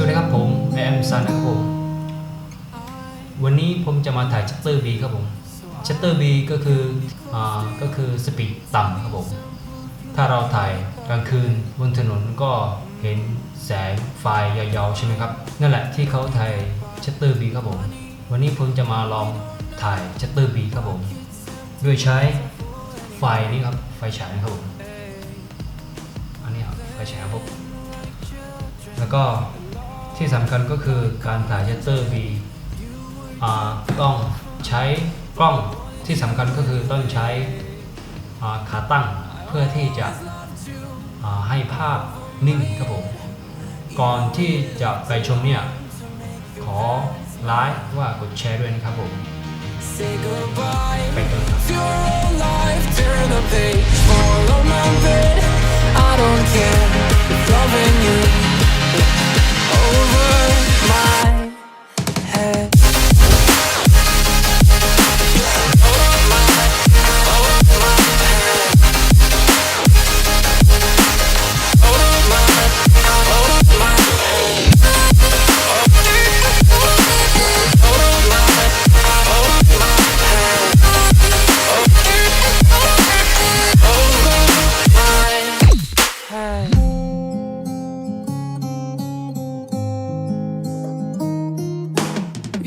ผมแอมซันนะครับผม วันนี้ผมจะมาถ่ายชัตเตอร์บีครับผมชัตเตอร์บีก็คืออ่าก็คือสปีดต่ำครับผม ถ้าเราถ่ายกลางคืนบนถนนก็เห็นแสงไฟยาวๆใช่ไหมครับ นั่นแหละที่เขาถ่ายชัตเตอร์บีครับผม วันนี้ผมจะมาลองถ่ายชัตเตอร์บีครับผม โดยใช้ไฟนี้ครับไฟฉายนะครับผม อันนี้ครับไฟฉายครับผมแล้วก็ ที่สำคัญก็คือการถ่ายชัตเตอร์บีต้องใช้กล้องที่สำคัญก็คือต้องใช้ขาตั้งเพื่อที่จะให้ภาพนิ่งครับผมก่อนที่จะไปชมเนี่ยขอไลค์ว่ากดแชร์ด้วยนะครับผม ไปกันครับ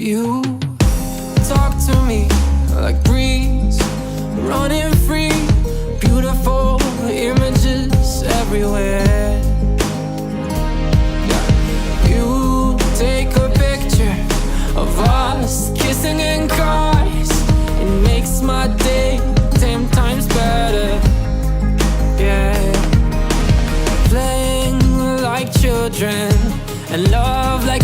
You talk to me like breeze, running free, beautiful images everywhere. You take a picture of us kissing in cars. It makes my day ten times better. Yeah playing like children and love like